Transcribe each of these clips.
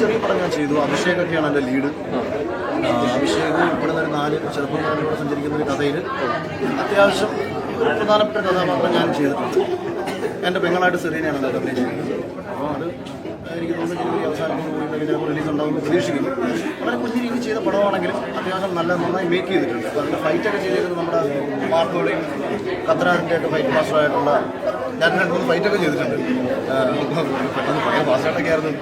ചെറിയ പടം ഞാൻ ചെയ്തു. അഭിഷേകൊക്കെയാണ് എന്റെ ലീഡ് അഭിഷേക് ഇവിടെ ഒരു നാല് ചെറുപ്പക്കാരിലൂടെ സഞ്ചരിക്കുന്ന ഒരു കഥയിൽ അത്യാവശ്യം ഒരു പ്രധാനപ്പെട്ട കഥാപാത്രം ഞാൻ ചെയ്തിട്ടുണ്ട്. എന്റെ പെങ്ങളായിട്ട് സെറീനയാണ് അതിനകത്ത് അഭിനയിച്ചിരിക്കുന്നത് അപ്പോൾ അത് എനിക്ക് തോന്നുന്നു ജനുവരി ചിലപ്പോൾ റിലീസ് ഉണ്ടാവും പ്രതീക്ഷിക്കുന്നു. വളരെ കുഞ്ഞു രീതിയിൽ ചെയ്ത പടമാണെങ്കിലും അത്യാവശ്യം നല്ല നന്നായി മേക്ക് ചെയ്തിട്ടുണ്ട്. അപ്പോൾ അതിന്റെ ഫൈറ്റൊക്കെ ചെയ്തിരുന്നത് നമ്മുടെ മാർക്കോടെയും ഖത്തറാന്റെ ആയിട്ട് ഫൈറ്റ് മാസ്റ്ററായിട്ടുള്ള ഞാൻ രണ്ട് മൂന്ന് ഫൈറ്റൊക്കെ ചെയ്തിട്ടുണ്ട്. പെട്ടെന്ന് ഭയങ്കര ഫാസ്റ്റായിട്ടൊക്കെ ആയിരുന്നു.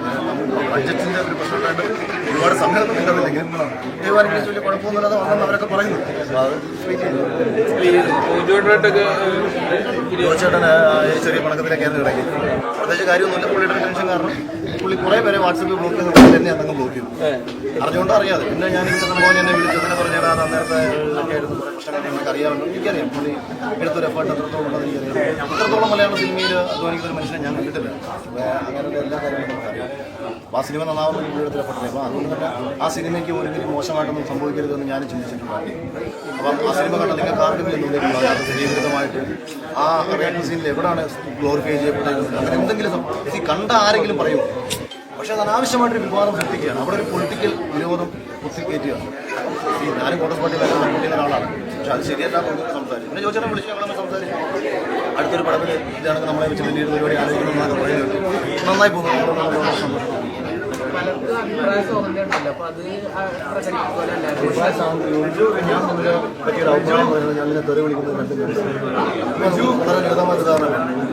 ബഡ്ജറ്റിന്റെ ഒരു പ്രശ്നമായിട്ട് ഒരുപാട് സമയമൊന്നും കിട്ടുന്നില്ലെങ്കിൽ ദൈവാനുഗ്രഹിച്ച് വലിയ കുഴപ്പമൊന്നുമില്ലാതെ വന്നെന്ന് അവരൊക്കെ പറയുന്നു. ജോച്ചേട്ടൻ ചെറിയ പണക്കത്തിലേക്കായിരുന്നു ഇടയ്ക്ക്. പ്രത്യേകിച്ച് കാര്യമൊന്നുമില്ല പുള്ളിയുടെ ടെൻഷൻ കാരണം. പുള്ളി കുറെ പേരെ വാട്സപ്പിൽ ബ്ലോക്ക് ചെയ്ത് തന്നെ അതങ്ങ് ബ്ലോക്ക് ചെയ്തു. അറിഞ്ഞുകൊണ്ട് അറിയാതെ. പിന്നെ ഞാൻ ഇങ്ങനെ സംഭവം എന്നെ വിളിച്ചതിനെ പറഞ്ഞാൽ അത് അന്നേരത്തെ ഒക്കെ ആയിരുന്നു. കുറേ പ്രശ്നങ്ങൾ ഞങ്ങൾക്ക് അറിയാമല്ലോ എനിക്കറിയാം. പുള്ളി എടുത്തൊരു എഫേർട്ട് എത്രത്തോളം ഉണ്ടെന്ന് എനിക്കറിയാം. ഇത്രത്തോളം മലയാള സിനിമയിൽ അധ്വാനിക്കുന്ന ഒരു മനുഷ്യനെ ഞാൻ കണ്ടിട്ടില്ല. അങ്ങനെയുള്ള എല്ലാ കാര്യങ്ങളും നമുക്കറിയാം. അപ്പോൾ ആ സിനിമ നന്നാവുന്ന പുള്ളിയുടെ എടുത്തൊരു എഫേർട്ട് അപ്പോൾ അതുകൊണ്ട് തന്നെ ആ സിനിമയ്ക്ക് ഒരിക്കലും മോശമായിട്ടൊന്നും സംഭവിക്കരുതെന്ന് ഞാൻ ചിന്തിച്ചിട്ടുണ്ട്. അപ്പം ആ സിനിമ കണ്ട നിങ്ങൾക്ക് ആർക്കെങ്കിലും തോന്നിയിട്ടുണ്ടോ അത് സ്ഥിരീകൃതമായിട്ട് ആ റിയാക്ഷൻ സീനിൽ എവിടെയാണ് ഗ്ലോറിഫൈ ചെയ്യപ്പെട്ടത്? അങ്ങനെ എന്തെങ്കിലും കണ്ട ആരെങ്കിലും പറയും. പക്ഷേ അത് അനാവശ്യമായിട്ടൊരു വിവാദം സൃഷ്ടിക്കുകയാണ്. അവിടെ ഒരു പൊളിറ്റിക്കൽ വിരോധം കുത്തിക്കയറ്റുകയാണ് ഈ ഞാനും കോൺഗ്രസ് പാർട്ടി വരാൻ പറ്റുന്ന ഒരാളാണ്. പക്ഷെ അത് ശരിയല്ല സംസാരിച്ചു. പിന്നെ ചോദിച്ചാൽ വിളിച്ച് ഞങ്ങളൊന്ന് സംസാരിച്ചു. അടുത്തൊരു പടത്തിൽ ഇതാണെങ്കിൽ നമ്മളെ വെച്ച് വലിയൊരു പരിപാടി ആലോചിക്കണമെന്നൊക്കെ പറയുന്നത് നന്നായി പോകുന്നു. സന്തോഷം പലർക്കും അഭിപ്രായ സ്വാതന്ത്ര്യം ഉണ്ടല്ലോ. അപ്പൊ അത്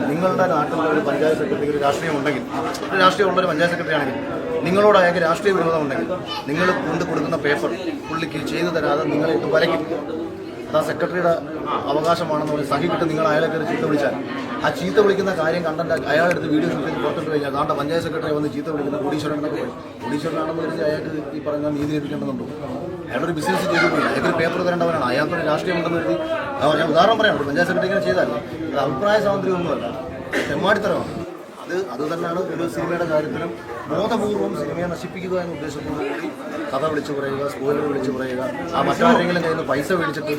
നിങ്ങളുടെ നാട്ടിലുള്ള ഒരു പഞ്ചായത്ത് സെക്രട്ടറിക്ക് ഒരു രാഷ്ട്രീയം ഉണ്ടെങ്കിൽ ഒരു രാഷ്ട്രീയമുള്ള ഒരു പഞ്ചായത്ത് സെക്രട്ടറി ആണെങ്കിൽ നിങ്ങളോട് അയാൾക്ക് രാഷ്ട്രീയ വിരോധം ഉണ്ടെങ്കിൽ നിങ്ങൾ കൊണ്ട് കൊടുക്കുന്ന പേപ്പർ പുള്ളിക്ക് ചെയ്തു തരാതെ നിങ്ങളെ ഇട്ട് വരയ്ക്കും. അത് ആ സെക്രട്ടറിയുടെ അവകാശമാണെന്ന് പറഞ്ഞ് സഹിക്കിട്ട് നിങ്ങൾ അയാളെ കയറി ചീത്ത വിളിച്ചാൽ ആ ചീത്ത വിളിക്കുന്ന കാര്യം കണ്ടന്റ് അയാളെടുത്ത് വീഡിയോ ഷൂട്ട് ചെയ്ത് പുറത്തിട്ട് കഴിഞ്ഞാൽ അതാണ്ട് പഞ്ചായത്ത് സെക്രട്ടറി വന്ന് ചീത്ത വിളിക്കുന്ന കോടീശ്വരനൊക്കെ കോടീശ്വരനാണെന്ന് വെച്ചാൽ അയാൾക്ക് ഈ പറഞ്ഞ നീതി ലഭിക്കേണ്ടതുണ്ടോ അയാളൊരു ബിസിനസ് ചെയ്തു പോയി അയാൾക്ക് പേപ്പർ തരേണ്ടവരാണ് അയാൾക്കൊരു രാഷ്ട്രീയം ഉണ്ടെന്ന് കരുതി. ഞാൻ ഉദാഹരണം പറയാം. പഞ്ചായത്ത് സെക്രട്ടറി ഇങ്ങനെ ചെയ്താൽ അഭിപ്രായ സ്വാതന്ത്ര്യം ഒന്നുമല്ല തെമ്മാടിത്തരമാണ്. അത് അത് തന്നെയാണ് ഒരു സിനിമയുടെ കാര്യത്തിലും ബോധപൂർവം സിനിമയെ നശിപ്പിക്കുക എന്ന ഉദ്ദേശത്തോടു കൂടി കഥ വിളിച്ചു പറയുക സ്കൂളുകൾ വിളിച്ചു പറയുക ആ മറ്റാരെങ്കിലും കയ്യിൽ നിന്ന് പൈസ മേടിച്ചിട്ട്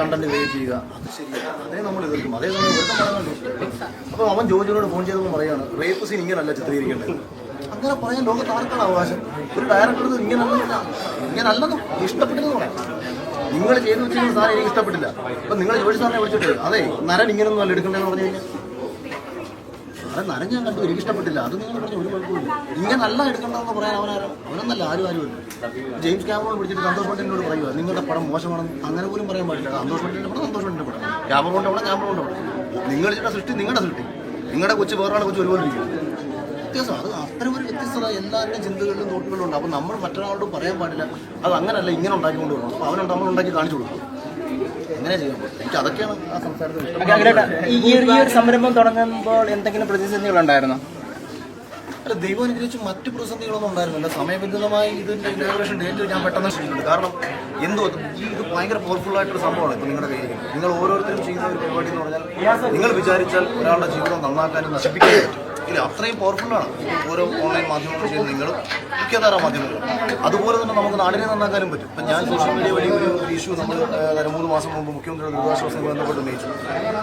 കണ്ടന്റ് വേ ചെയ്യുക അത് ശരിയാണ്. അതേ നമ്മൾ എതിർക്കും. അതേസമയം ഇവിടുത്തെ അപ്പൊ അപ്പോൾ അവൻ ജോജിനോട് ഫോൺ ചെയ്തപ്പോൾ പറയാണ് റേപ്പ് സീൻ ഇങ്ങനല്ല ചിത്രീകരിക്കേണ്ടത്. അങ്ങനെ പറയാൻ ലോകത്ത് ആർക്കാണ് അവകാശം? ഒരു ഡയറക്ടർ ഇങ്ങനല്ല ഇങ്ങനല്ലെന്നും ഇഷ്ടപ്പെട്ടെന്ന് പറയാം നിങ്ങൾ ചെയ്തു വെച്ചിരുന്ന സാധനം എനിക്ക് ഇഷ്ടപ്പെട്ടില്ല. അപ്പൊ നിങ്ങൾ ജോലി സാറിനെ വിളിച്ചിട്ട് അതെ നരൻ ഇങ്ങനൊന്നും അല്ല എടുക്കണ്ടെന്ന് പറഞ്ഞു കഴിഞ്ഞാൽ അത് ഞാൻ കണ്ടു എനിക്ക് ഇഷ്ടപ്പെട്ടില്ല. അത് നിങ്ങൾ പറഞ്ഞു ഒരു കുഴപ്പമില്ല ഇങ്ങനല്ല എടുക്കണ്ടെന്ന് പറയാൻ അവനാരോ അവനൊന്നല്ല ആരും ആരുമില്ല ജെയിംസ് ക്യാമറോൺ വിളിച്ചിട്ട് സന്തോഷ് പണ്ടിനോട് പറയുക നിങ്ങളുടെ പടം മോശമാണെന്ന് അങ്ങനെ പോലും പറയാൻ പാടില്ല. സന്തോഷ് പണ്ടിന്റെ പടം സന്തോഷ് പണ്ടിന്റെ പടം. ക്യാമറോണ്ട് പടം ക്യാമറോണ്ട് പടം ചെയ്ത സൃഷ്ടി നിങ്ങളുടെ സൃഷ്ടി. നിങ്ങളുടെ കൊച്ചു വേറൊരാളെ കൊച്ചു ഒരുപോലെ ഇരിക്കും. വ്യത്യാസം അത് അത്തരം ഒരു വ്യത്യസ്തത എല്ലാവരുടെയും ചിന്തകളിലും നോട്ടുകളിലും ഉണ്ട്. അപ്പോൾ നമ്മൾ മറ്റൊരാളോട് പറയാൻ പാടില്ല. അത് അങ്ങനല്ല ഇങ്ങനെ ഉണ്ടാക്കിക്കൊണ്ട് വരണം. അപ്പോൾ അവനുണ്ട് നമ്മൾ ഉണ്ടാക്കി കാണിച്ചു കൊടുക്കും. അങ്ങനെ ചെയ്യാൻ പറ്റും എനിക്ക് അതൊക്കെയാണ് ആ സംസാരത്തിൽ ഈ ഒരു സംരംഭം തുടങ്ങുമ്പോൾ എന്തെങ്കിലും പ്രതിസന്ധികളുണ്ടായിരുന്നോ അല്ല ദൈവം അനുഗ്രഹിച്ച് മറ്റ് പ്രതിസന്ധികളൊന്നും ഉണ്ടായിരുന്നില്ല. സമയബന്ധിതമായി ഇതിന്റെ ഇനാഗ്രേഷൻ ഡേറ്റ് ഞാൻ പെട്ടെന്ന് ശ്രമിക്കുന്നുണ്ട് കാരണം എന്തോ ഈ ഇത് ഭയങ്കര പവർഫുൾ ആയിട്ടൊരു സംഭവമാണ് ഇപ്പൊ നിങ്ങളുടെ കയ്യിൽ നിങ്ങൾ ഓരോരുത്തരും ചെയ്യുന്ന ഒരു പരിപാടി എന്ന് പറഞ്ഞാൽ നിങ്ങൾ വിചാരിച്ചാൽ ഒരാളുടെ ജീവിതം നന്നാക്കാനും നശിപ്പിക്കാനും പറ്റും. ഇല്ല അത്രയും ആണ്. ഓരോ ഓൺലൈൻ മാധ്യമങ്ങൾ ചെയ്യുന്ന നിങ്ങളും മുഖ്യധാര മാധ്യമങ്ങൾ അതുപോലെ തന്നെ നമുക്ക് നാടിനെ നന്നാക്കാനും പറ്റും. ഇപ്പം ഞാൻ സോഷ്യൽ മീഡിയ വഴി ഒരു ഇഷ്യൂ നമ്മൾ മൂന്ന് മാസം മുമ്പ് മുഖ്യമന്ത്രിയുടെ ദുരിതാശ്വാസം ബന്ധപ്പെട്ട് ഉന്നയിച്ചു.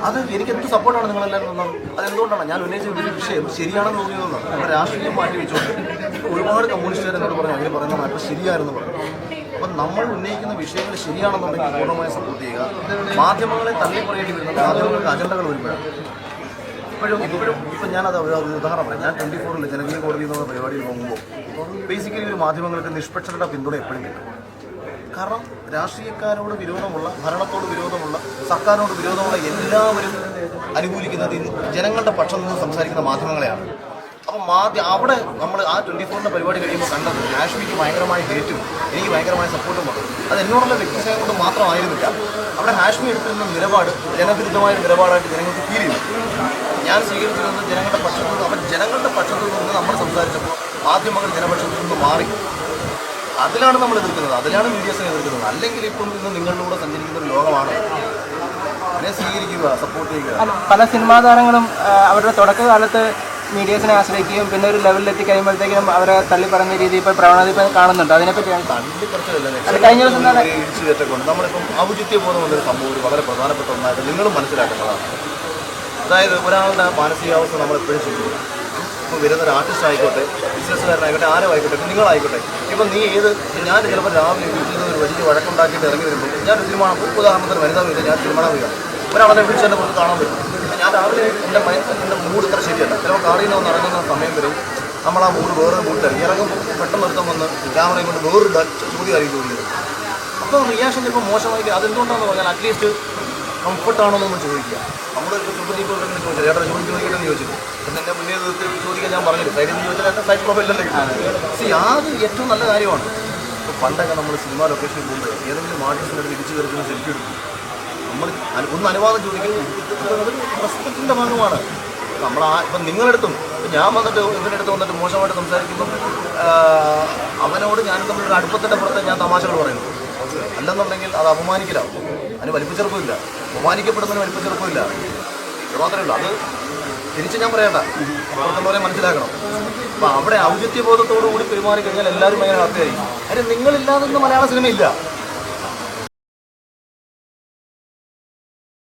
അത് എനിക്ക് എന്ത് സപ്പോർട്ടാണ് നിങ്ങളെല്ലാവരും തന്നത് അതെന്തുകൊണ്ടാണ്? ഞാൻ ഉന്നയിച്ച ഒരു വിഷയം ശരിയാണെന്ന് തോന്നിയതെന്നാണ് നമ്മുടെ രാഷ്ട്രീയം മാറ്റി വെച്ചുകൊണ്ട് ഒരുപാട് കമ്മ്യൂണിസ്റ്റുകാർ എന്നോട് പറഞ്ഞു അവർ പറയുന്ന മാറ്റം ശരിയായിരുന്നു പറഞ്ഞു. അപ്പം നമ്മൾ ഉന്നയിക്കുന്ന വിഷയങ്ങൾ ശരിയാണെന്നുണ്ടെങ്കിൽ പൂർണമായി സപ്പോർട്ട് ചെയ്യുക. മാധ്യമങ്ങളെ തള്ളി പറയേണ്ടി വരുന്നത് മാധ്യമങ്ങൾക്ക് അജണ്ടകൾ വരുമ്പോഴാണ് ഇപ്പോഴും ഇപ്പോഴും ഇപ്പം ഞാനത് ഉദാഹരണം പറയാം. ഞാൻ ട്വന്റി ഫോറിൽ ജനകീയ കോടതി എന്ന പരിപാടിയിൽ പോകുമ്പോൾ ബേസിക്കലി ഒരു മാധ്യമങ്ങൾക്ക് നിഷ്പക്ഷരുടെ പിന്തുണ എപ്പോഴും കിട്ടും. കാരണം രാഷ്ട്രീയക്കാരോട് വിരോധമുള്ള ഭരണത്തോട് വിരോധമുള്ള സർക്കാരിനോട് വിരോധമുള്ള എല്ലാവരും അനുകൂലിക്കുന്നത് ജനങ്ങളുടെ പക്ഷം നിന്ന് സംസാരിക്കുന്ന മാധ്യമങ്ങളെയാണ്. അപ്പം ആദ്യം അവിടെ നമ്മൾ ആ ട്വന്റി ഫോറിന്റെ പരിപാടി കഴിയുമ്പോൾ കണ്ടത് കാശ്മീർക്ക് ഭയങ്കരമായ ഹേറ്റും എനിക്ക് ഭയങ്കരമായ സപ്പോർട്ടും വന്നു അത് എന്നോടുള്ള വ്യക്തിസേവ കൊണ്ട് മാത്രമായിരുന്നില്ല. അവിടെ ഹാഷ്മി എടുത്തിരുന്ന നിലപാട് ജനവിരുദ്ധമായ നിലപാടായിട്ട് ജനങ്ങൾക്ക് ഫീൽ ചെയ്തു. ഞാൻ സ്വീകരിച്ചിരുന്നത് ജനങ്ങളുടെ പക്ഷത്തു നിന്ന് അപ്പം ജനങ്ങളുടെ പക്ഷത്തു നിന്ന് നമ്മൾ സംസാരിച്ചപ്പോൾ മാധ്യമങ്ങൾ ജനപക്ഷത്തിൽ നിന്ന് മാറി. അതിലാണ് നമ്മൾ എതിർക്കുന്നത് അതിലാണ് മീഡിയസിനെ എതിർക്കുന്നത്. അല്ലെങ്കിൽ ഇപ്പം ഇന്ന് നിങ്ങളിലൂടെ സഞ്ചരിക്കുന്ന ഒരു ലോകമാണ്. സ്വീകരിക്കുക സപ്പോർട്ട് ചെയ്യുക. പല സിനിമാ താരങ്ങളും അവരുടെ തുടക്കകാലത്ത് മീഡിയസിനെ ആശ്രയിക്കുകയും പിന്നെ ഒരു ലെവലിലെത്തി കഴിയുമ്പോഴത്തേക്കും അവരെ തള്ളി പറഞ്ഞ രീതി ഇപ്പോൾ പ്രവണത ഇപ്പം കാണുന്നുണ്ട് അതിനെപ്പറ്റിയാണ് അത് കഴിഞ്ഞ ദിവസം തന്നെ നമ്മളിപ്പം എന്നൊരു സംഭവം ഒരു വളരെ പ്രധാനപ്പെട്ട ഒന്നായിട്ട് നിങ്ങളും മനസ്സിലാക്കേണ്ടതാണ്. അതായത് ഒരാളുടെ മാനസികാവസ്ഥ നമ്മൾ എപ്പോഴും ചിന്തിക്കണം ഇപ്പോൾ വരുന്ന ഒരു ആർട്ടിസ്റ്റ് ആയിക്കോട്ടെ ബിസിനസ്സുകാരനായിക്കോട്ടെ ആരോ ആയിക്കോട്ടെ ഇപ്പം നിങ്ങളായിക്കോട്ടെ. ഇപ്പം നീ ഏത് ഞാൻ ചിലപ്പോൾ രാവിലെ വീട്ടിൽ നിന്ന് ഒരു വലിയ വഴക്കുണ്ടാക്കിയിട്ട് ഇറങ്ങി വരുമ്പോൾ ഞാൻ ഒരു സിനിമ ഉദാഹരണത്തിന് വനിതാ വീട്ടിൽ ഞാൻ സിനിമ വീഴാം ഒരാളെ വിളിച്ച് എന്റെ പുറത്ത് കാണാൻ പറ്റും. ഞാൻ രാവിലെ എന്റെ മൈൻഡ് എന്റെ മൂഡ് ഇത്ര ശരിയല്ല. ചിലപ്പോൾ കാറിൽ നിന്ന് വന്ന് ഇറങ്ങുന്ന സമയം വരും നമ്മൾ ആ മൂഡ് വേറൊരു തരും ഇറങ്ങുമ്പോൾ പെട്ടെന്ന് ഒരുത്തം വന്ന് ക്യാമറയും കൊണ്ട് വേറൊരു ചോദ്യമായിരിക്കും ചോദിക്കുന്നത് അപ്പോൾ റിയാക്ഷൻ ചിലപ്പോൾ മോശമായിരിക്കും. അതെന്തുകൊണ്ടാണെന്ന് പറഞ്ഞാൽ അറ്റ്ലീസ്റ്റ് കംഫർട്ടാണോ എന്നൊന്ന് ചോദിക്കുക. നമ്മുടെ ചുമതി ഇപ്പോൾ ചോദിച്ചു ചേട്ടൻ ചോദിച്ചു ചോദിക്കണമെന്ന് ചോദിച്ചിട്ട് പിന്നെ എന്റെ മുന്നേ ദിവസത്തിൽ ചോദിക്കാൻ ഞാൻ പറഞ്ഞില്ല. സൈഡിൽ നിന്ന് ചോദിച്ചാൽ എന്റെ സൈഡ് പ്രൊഫൈലല്ലേ സി അത് ഏറ്റവും നല്ല കാര്യമാണ്. ഇപ്പോൾ പണ്ടൊക്കെ നമ്മൾ സിനിമ ലൊക്കേഷനിൽ പോകുമ്പോൾ ഏതെങ്കിലും ആർട്ടിസ്റ്റിന്റെ തിരിച്ചു കയറിക്കുന്ന സെൽഫി എടുക്കും. നമ്മൾ ഒന്ന് അനുവാദം ചോദിക്കുന്നത് റെസ്പെക്റ്റിന്റെ ഭാഗമാണ്. നമ്മൾ ആ ഇപ്പം നിങ്ങളെടുത്തും ഞാൻ വന്നിട്ട് ഇവരുടെ അടുത്ത് വന്നിട്ട് മോശമായിട്ട് സംസാരിക്കുമ്പം അവനോട് ഞാൻ തമ്മിലൊരു അടുപ്പത്തിന്റെ പുറത്ത് ഞാൻ തമാശകൾ പറയുന്നു. അല്ലെന്നുണ്ടെങ്കിൽ അത് അപമാനിക്കില്ല. അതിന് വലിപ്പച്ചെറുപ്പമില്ല അപമാനിക്കപ്പെടുന്നതിന് വലിപ്പച്ചെറുപ്പമില്ല അത് മാത്രമേ ഉള്ളൂ. അത് തിരിച്ച് ഞാൻ പറയണ്ട. പുറത്തുള്ളവരെ മനസ്സിലാക്കണം. അപ്പം അവിടെ ഔചിത്യബോധത്തോടു കൂടി പെരുമാറി കഴിഞ്ഞാൽ എല്ലാവരും ഭയങ്കര ഹാപ്പിയായി അതിന് നിങ്ങളില്ലാതെ മലയാള സിനിമയില്ല.